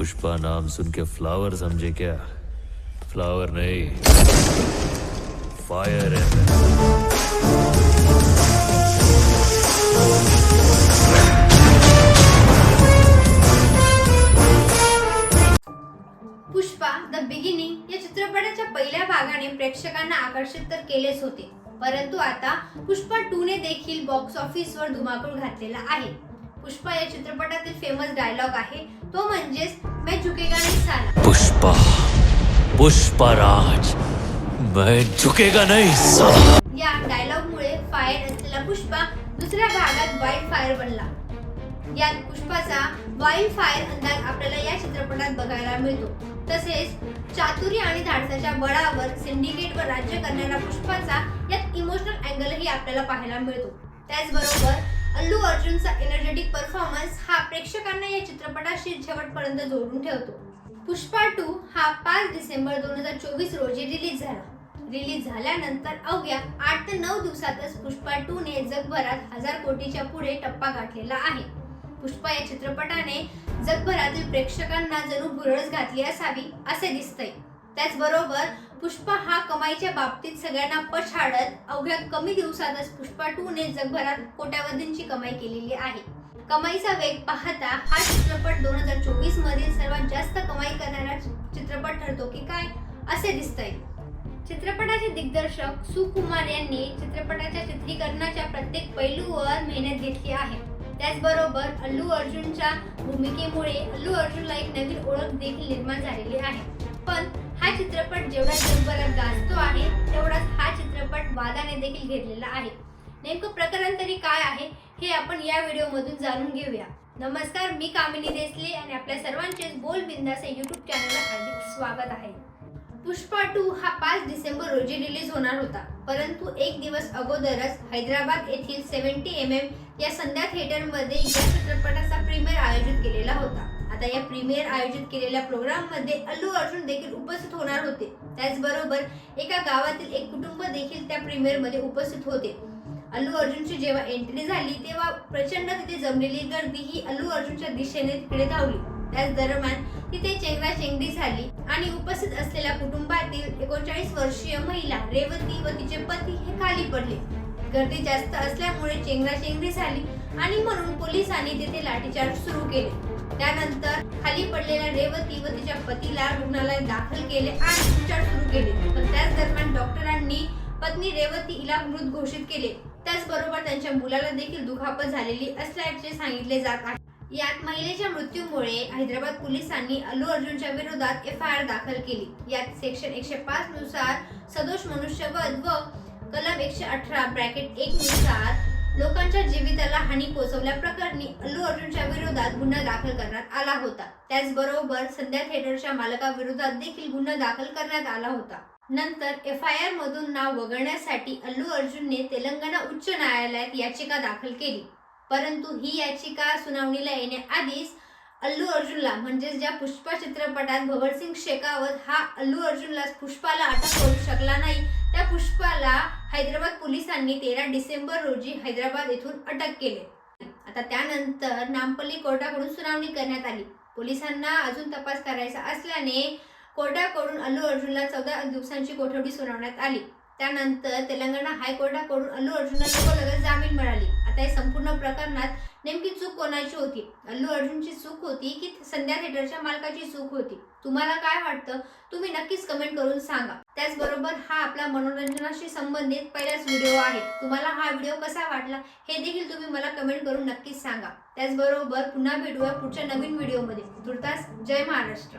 पुष्पा नाम सुन के फ्लावर समझे क्या? फ्लावर नहीं। फायर है। पुष्पा द बिगिनिंग या चित्रपटाच्या पहिल्या भागाने प्रेक्षकांना आकर्षित तर केलेच होते. परंतु आता पुष्पा टू ने देखील बॉक्स ऑफिसवर धुमाकूळ घातलेला आहे. पुष्पा या चित्रपटातील फेमस डायलॉग आहे. तो म्हणजेच मैं झुकेगा नहीं साला। पुष्पा पुष्पा राज मैं झुकेगा नहीं साला। या डायलॉग मुळे फायर असलेला पुष्पा दुसऱ्या भागात वाईल्ड फायर बनला. यात पुष्पाचा वाईल्ड फायर अंदाज आपल्याला या चित्रपटात बघायला मिळतो. तसेच चातुर्य आणि धाडसाच्या बळावर सिंडिकेटवर राज्य करणारा पुष्पाचा यात इमोशनल अँगलही आपल्याला पाहायला मिळतो. त्याचबरोबर अल्लू अर्जुनचा एनर्जेटिक परफॉर्मन्स हा प्रेक्षकांना या चित्रपटाशी शेवटपर्यंत जोडून ठेवतो. पुष्पा टू हा पाच डिसेंबर दोन हजार चोवीस रोजी रिलीज झाला. रिलीज झाल्यानंतर अवघ्या आठ ते नऊ दिवसातच पुष्पा टू ने जगभरात हजार कोटीच्या पुढे टप्पा गाठलेला आहे. पुष्पा या चित्रपटाने जगभरातील प्रेक्षकांना जणू भुरळच घातली असावी असे दिसतंय. त्याचबरोबर पुष्पा हा कमाईच्या बाबतीत सगळ्यांना पछाडत अवघ्या कमी दिवसातच पुष्पा टू ने जगभरात कोट्यावधींची कमाई केलेली आहे. कमाईचा वेग पाहता हा चित्रपट दोन हजार चोवीस मधील सर्वात जास्त कमाई करणारा चित्रपट ठरतो की काय असे दिसतंय. चित्रपटाचे दिग्दर्शक सुकुमार यांनी चित्रपटाच्या चित्रीकरणाच्या प्रत्येक पैलूवर मेहनत घेतली आहे. त्याचबरोबर अल्लू अर्जुनच्या भूमिकेमुळे अल्लू अर्जुनला एक नवीन ओळख देखील निर्माण झालेली आहे. पण हा चित्रपट जेवढा जगभरात गाजतो आहे तेवढाच हा चित्रपट वादाने देखील घेतलेला आहे. नेमकं प्रकरण तरी काय आहे हे आपण या व्हिडिओमधून जाणून घेऊया. नमस्कार मी कामिनी देसले आणि आपल्या सर्वांचे बोल बिंदास यूट्यूब चॅनलला हार्दिक स्वागत आहे. पुष्पा टू हा पाच डिसेंबर रोजी रिलीज होणार होता. परंतु एक दिवस अगोदरच हैदराबाद येथील सेव्हन्टी एम एम या संध्या थिएटरमध्ये या चित्रपटाचा प्रीमियर आयोजित केलेला होता. आता या प्रीमियर आयोजित केलेल्या प्रोग्राममध्ये अल्लू अर्जुन देखील उपस्थित होणार होते. त्याचबरोबर एका गावातील एक कुटुंब देखील त्या प्रीमियरमध्ये उपस्थित होते. अल्लू अर्जुनची जेव्हा एंट्री झाली तेव्हा प्रचंड तिथे जमलेली गर्दी ही अल्लू अर्जुनच्या दिशेने तिकडे धावली. त्याच दरम्यान तिथे चेंगराचेंगरी झाली आणि उपस्थित असलेल्या कुटुंबातील एकोणचाळीस वर्षीय महिला रेवती व तिचे पती हे खाली पडले. गर्दी जास्त असल्यामुळे चेंगराचेंगरी झाली आणि म्हणून पोलिसांनी तिथे लाठीचार्ज सुरू केले. त्यानंतर खाली पडलेल्या रेवती व तिच्या पतीला रुग्णालयात दाखल केले आणि उपचार सुरू केले. पण त्याच दरम्यान डॉक्टरांनी पत्नी रेवती हिला मृत घोषित केले. त्याचबरोबर त्यांच्या मुलाला देखील दुखापत झालेली असल्याचे सांगितले जात आहे. यात महिलेच्या मृत्यूमुळे हैदराबाद पोलिसांनी अल्लू अर्जुनच्या विरोधात एफ आय आर दाखल केली. यात सेक्शन एकशे पाच नुसार सदोष मनुष्यवध व कलम एकशे अठरा ब्रॅकेट एक नुसार लोकांच्या जीविताला हानी पोहोचवल्याप्रकरणी अल्लू अर्जुनच्या विरोधात गुन्हा दाखल करण्यात आला होता. त्याचबरोबर संध्या थिएटरच्या मालकाविरोधात देखील गुन्हा दाखल करण्यात आला होता. नंतर एफ आय आर मधून नाव वगळण्यासाठी अल्लू अर्जुनने तेलंगणा उच्च न्यायालयात याचिका दाखल केली. परंतु ही याचिका सुनावणीला येण्याआधीच अल्लू अर्जुनला म्हणजेच ज्या पुष्पा चित्रपटात भगतसिंग शेखावत हा अल्लू अर्जुनला पुष्पाला अटक करू शकला नाही. त्या पुष्पाला हैदराबाद पोलिसांनी तेरा डिसेंबर रोजी हैदराबाद येथून अटक केले. आता त्यानंतर नामपल्ली कोर्टाकडून सुनावणी करण्यात आली. पोलिसांना अजून तपास करायचा असल्याने कोर्टाकडून अल्लू अर्जुनला चौदा दिवसांची कोठडी सुनावण्यात आली. त्यानंतर तेलंगणा हायकोर्टाकडून अल्लू अर्जुनला लगोलगच जामीन मिळाली. आता या संपूर्ण प्रकरणात नेमकी चूक कोणाची होती? अल्लू अर्जुनची चूक होती की संध्या थिएटरच्या मालकाची चूक होती? तुम्हाला काय वाटतं? तुम्ही नक्कीच कमेंट करून सांगा. त्याचबरोबर हा आपला मनोरंजनाशी संबंधित पहिलाच व्हिडिओ आहे. तुम्हाला हा व्हिडिओ कसा वाटला? हे देखील तुम्ही मला कमेंट करून नक्कीच सांगा. त्याचबरोबर पुन्हा भेटूया पुढच्या नवीन व्हिडिओमध्ये तुर्तास जय महाराष्ट्र.